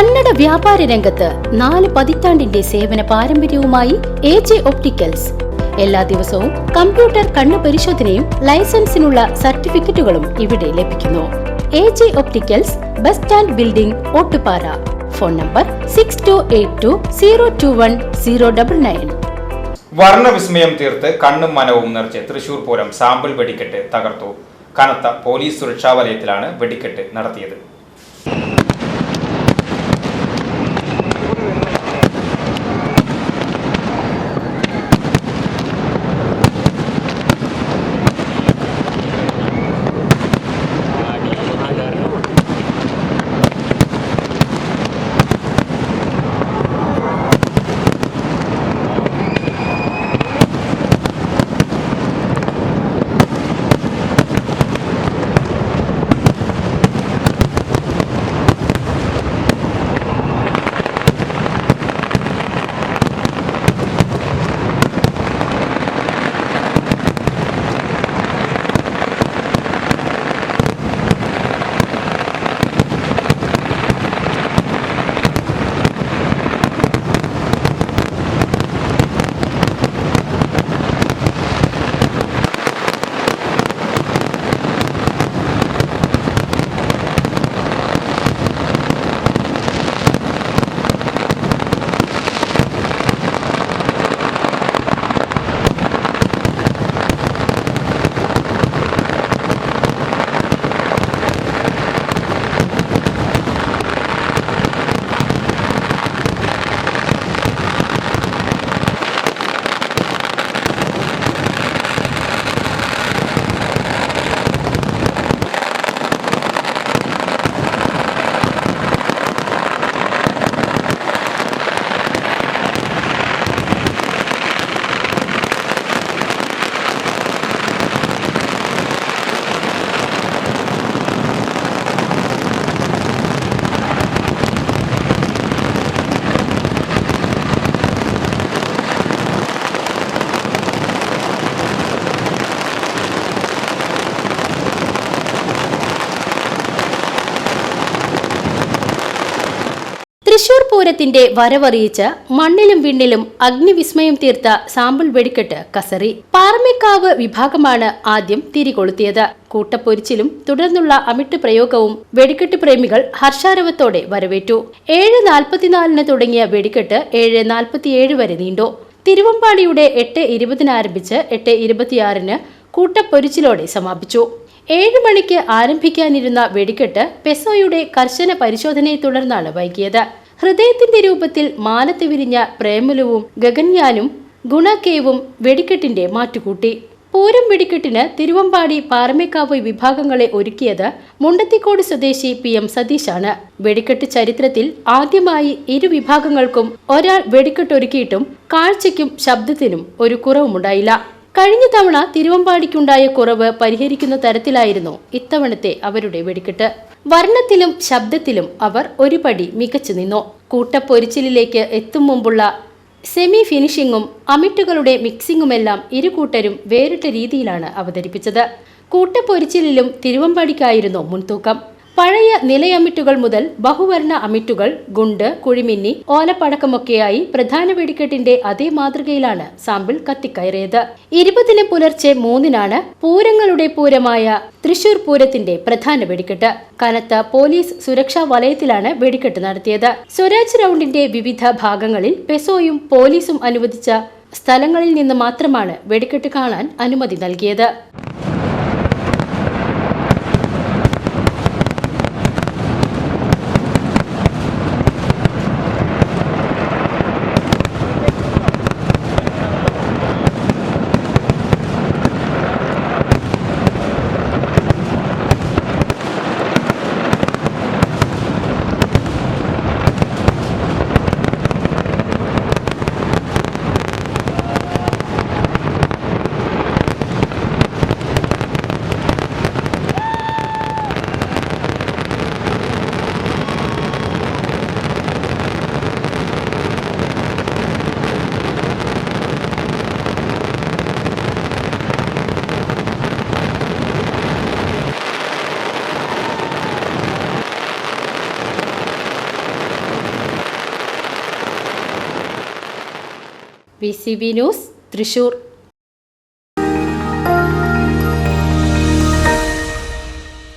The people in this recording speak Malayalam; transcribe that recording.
കന്നഡ വ്യാപാര രംഗത്ത് നാല് പതിറ്റാണ്ടിന്റെ സേവന പാരമ്പര്യവുമായി എ ജെ ഒപ്റ്റിക്കൽസ്. എല്ലാ ദിവസവും കമ്പ്യൂട്ടർ കണ്ണു പരിശോധനയും ലൈസൻസിനുള്ള സർട്ടിഫിക്കറ്റുകളും ഇവിടെ ലഭിക്കുന്നു. A J opticals bus stand building Ottupara. Phone number six two eight two zero two one zero double nine വർണവിസ്മയം തീർത്ത് കണ്ണും മനവും നിറച്ച് തൃശൂർ പൂരം സാമ്പിൾ വെടിക്കെട്ട് തകർത്തു. കനത്ത പോലീസ് സുരക്ഷാ വലയത്തിലാണ് വെടിക്കെട്ട് നടത്തിയത്. തൃശൂർ പൂരത്തിന്റെ വരവറിയിച്ച് മണ്ണിലും വിണ്ണിലും അഗ്നിവിസ്മയം തീർത്ത സാമ്പിൾ വെടിക്കെട്ട് കസറി. പാറമേക്കാവ് വിഭാഗമാണ് ആദ്യം തിരികൊളുത്തിയത്. കൂട്ടപ്പൊരിച്ചിലും തുടർന്നുള്ള അമിട്ട് പ്രയോഗവും വെടിക്കെട്ട് പ്രേമികൾ ഹർഷാരവത്തോടെ വരവേറ്റു. ഏഴ് നാൽപ്പത്തിനാലിന് തുടങ്ങിയ വെടിക്കെട്ട് ഏഴ് നാൽപ്പത്തിയേഴ് വരെ നീണ്ടു. തിരുവമ്പാടിയുടെ എട്ട് ഇരുപതിന് ആരംഭിച്ച് എട്ട് ഇരുപത്തിയാറിന് കൂട്ടപ്പൊരിച്ചിലോടെ സമാപിച്ചു. ഏഴ് മണിക്ക് ആരംഭിക്കാനിരുന്ന വെടിക്കെട്ട് പെസോയുടെ കർശന പരിശോധനയെ തുടർന്നാണ് വൈകിയത്. ഹൃദയത്തിന്റെ രൂപത്തിൽ മാനത്ത് വിരിഞ്ഞ പ്രേമലവും ഗഗൻയാനും ഗുണകേവും വെടിക്കെട്ടിന്റെ മാറ്റുകൂട്ടി. പൂരം വെടിക്കെട്ടിന് തിരുവമ്പാടി പാറമേക്കാവ് വിഭാഗങ്ങളെ ഒരുക്കിയത് മുണ്ടത്തിക്കോട് സ്വദേശി പി എം സതീഷാണ്. വെടിക്കെട്ട് ചരിത്രത്തിൽ ആദ്യമായി ഇരു വിഭാഗങ്ങൾക്കും ഒരാൾ വെടിക്കെട്ടൊരുക്കിയിട്ടും കാഴ്ചയ്ക്കും ശബ്ദത്തിനും ഒരു കുറവുമുണ്ടായില്ല. കഴിഞ്ഞ തവണ തിരുവമ്പാടിക്കുണ്ടായ കുറവ് പരിഹരിക്കുന്ന തരത്തിലായിരുന്നു ഇത്തവണത്തെ അവരുടെ വെടിക്കെട്ട്. വർണത്തിലും ശബ്ദത്തിലും അവർ ഒരു പടി മികച്ചു നിന്നു. കൂട്ടപ്പൊരിച്ചിലേക്ക് എത്തും മുമ്പുള്ള സെമി ഫിനിഷിങ്ങും അമിട്ടുകളുടെ മിക്സിങ്ങുമെല്ലാം ഇരു കൂട്ടരും വേറിട്ട രീതിയിലാണ് അവതരിപ്പിച്ചത്. കൂട്ടപ്പൊരിച്ചിലും തിരുവമ്പാടിക്കായിരുന്നു മുൻതൂക്കം. പഴയ നിലയമിട്ടുകൾ മുതൽ ബഹുവർണ അമിട്ടുകൾ ഗുണ്ട് കുഴിമിന്നി ഓലപ്പടക്കമൊക്കെയായി പ്രധാന വെടിക്കെട്ടിന്റെ അതേ മാതൃകയിലാണ് സാമ്പിൾ കത്തിക്കയറിയത്. ഇരുപതിന് പുലർച്ചെ മൂന്നിനാണ് പൂരങ്ങളുടെ പൂരമായ തൃശൂർ പൂരത്തിന്റെ പ്രധാന വെടിക്കെട്ട്. കനത്ത പോലീസ് സുരക്ഷാ വലയത്തിലാണ് വെടിക്കെട്ട് നടത്തിയത്. സ്വരാജ് റൗണ്ടിന്റെ വിവിധ ഭാഗങ്ങളിൽ പെസോയും പോലീസും അനുവദിച്ച സ്ഥലങ്ങളിൽ നിന്ന് മാത്രമാണ് വെടിക്കെട്ട് കാണാൻ അനുമതി നൽകിയത്. V C B news Thrissur